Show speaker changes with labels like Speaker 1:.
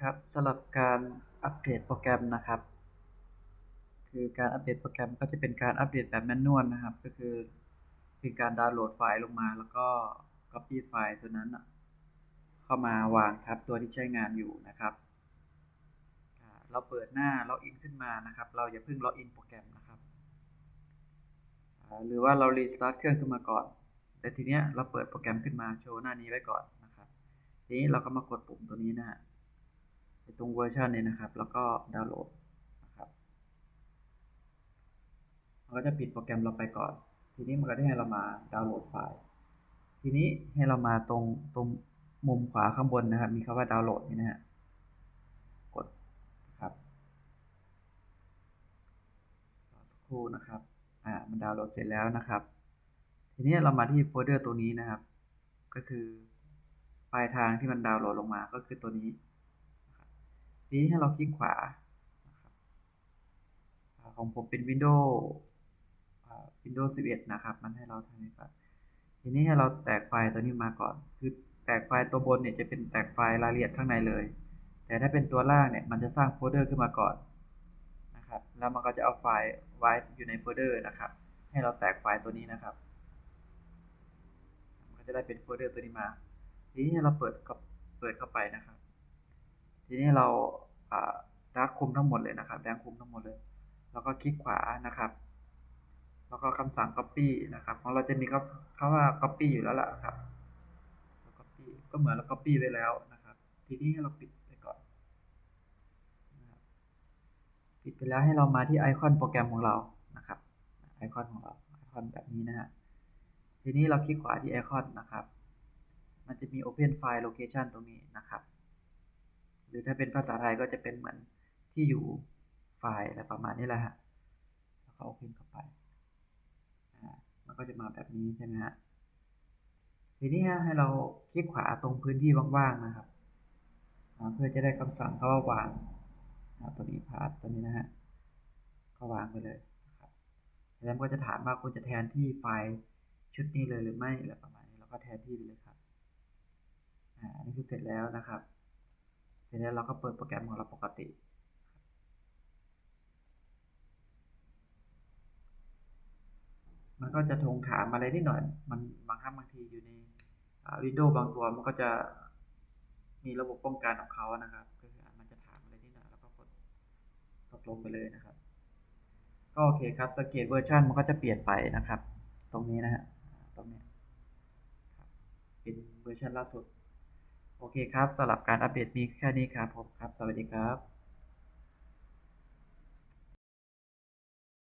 Speaker 1: ครับสำหรับการอัปเดตโปรแกรมนะครับ คือการอัปเดตโปรแกรมก็จะเป็นการอัปเดตแบบแมนนวลนะครับ ก็คือเป็นการดาวน์โหลดไฟล์ลงมา แล้วก็ Copy ไฟล์ตัวนั้นเข้ามาวางทับตัวที่ใช้งานอยู่นะครับ เราเปิดหน้าล็อกอินขึ้นมานะครับ เราอย่าเพิ่งล็อกอินโปรแกรมนะครับ หรือว่าเรารีสตาร์ทเครื่องขึ้นมาก่อน แต่ทีเนี้ยเราเปิดโปรแกรมขึ้นมาโชว์หน้านี้ไว้ก่อนนะครับ ทีนี้เราก็มากดปุ่มตัวนี้นะฮะ ตรงเวอร์ชันนี้นะครับ แล้วก็ดาวน์โหลดนะครับมันก็จะปิดโปรแกรมเราไปก่อน ทีนี้มันก็ได้ให้เรามาดาวน์โหลดไฟล์ ทีนี้ให้เรามาตรงตรงมุมขวาข้างบนนะครับ มีคำว่าดาวน์โหลดนี่นะฮะกดครับรอสักครู่นะครับอ่ามันดาวน์โหลดเสร็จแล้วนะครับ ทีนี้เรามาที่โฟลเดอร์ตัวนี้นะครับ ก็คือปลายทางที่มันดาวน์โหลดลงมาก็คือตัวนี้ นี้ให้เราคลิกขวาของผมเป็น Windows Windows 11 นะครับ มันให้เราทำนี้ก่อนทีนี้ให้เราแตกไฟล์ตัวนี้มาก่อน คือแตกไฟล์ตัวบนเนี่ยจะเป็นแตกไฟล์รายละเอียดข้างในเลย แต่ถ้าเป็นตัวล่างเนี่ยมันจะสร้างโฟลเดอร์ขึ้นมาก่อนนะครับ แล้วมันก็จะเอาไฟล์ไว้อยู่ในโฟลเดอร์นะครับ ให้เราแตกไฟล์ตัวนี้นะครับ มันก็จะได้เป็นโฟลเดอร์ตัวนี้มา ทีนี้ให้เราเปิดเปิดเข้าไปนะครับ ทีนี้เราดักคุมทั้งหมดเลยนะครับแดงคุมทั้งหมดเลย แล้วก็คลิกขวานะครับ แล้วก็คำสั่ง copy นะครับของเราจะมีคำว่า copy อยู่แล้วล่ะครับ copy ก็เหมือนเรา copy ไว้แล้วนะครับ ทีนี้ให้เราปิดไปก่อนปิดไปแล้วให้เรามาที่ไอคอนโปรแกรมของเรานะครับไอคอนของเราไอคอนแบบนี้นะฮะทีนี้เราคลิกขวาที่ไอคอนนะครับ มันจะมี Open File Location ตรงนี้นะครับ หรือถ้าเป็นภาษาไทยก็จะเป็นเหมือนที่อยู่ไฟล์อะไรประมาณนี้แหละฮะแล้วก็ Open เข้าไปมันก็จะมาแบบนี้ใช่ไหมฮะทีนี้ให้เราคลิกขวาตรงพื้นที่ว่างๆนะครับเพื่อจะได้คำสั่งเขาว่าวางตัวนี้พาร์ทตัวนี้นะฮะก็วางไปเลยครับแล้วก็จะถามว่าคุณจะแทนที่ไฟล์ชุดนี้เลยหรือไม่อะไรประมาณนี้แล้วก็แทนที่ไปเลยครับอ่านี่คือเสร็จแล้วนะครับ เสร็จแล้วเราก็เปิดโปรแกรมของเราปกติ มันก็จะทงถามอะไรนิดหน่อย มันบางครั้งบางทีอยู่ในวิดีโอบางตัวมันก็จะมีระบบป้องกันของเขานะครับ ก็คือมันจะถามอะไรนิดหน่อยแล้วก็กดตกลงไปเลยนะครับ ก็โอเคครับสเกตเวอร์ชันมันก็จะเปลี่ยนไปนะครับ ตรงนี้นะฮะตรงนี้เป็นเวอร์ชันล่าสุด โอเคครับสำหรับการอัปเดตมีแค่นี้ครับผมครับ สวัสดีครับ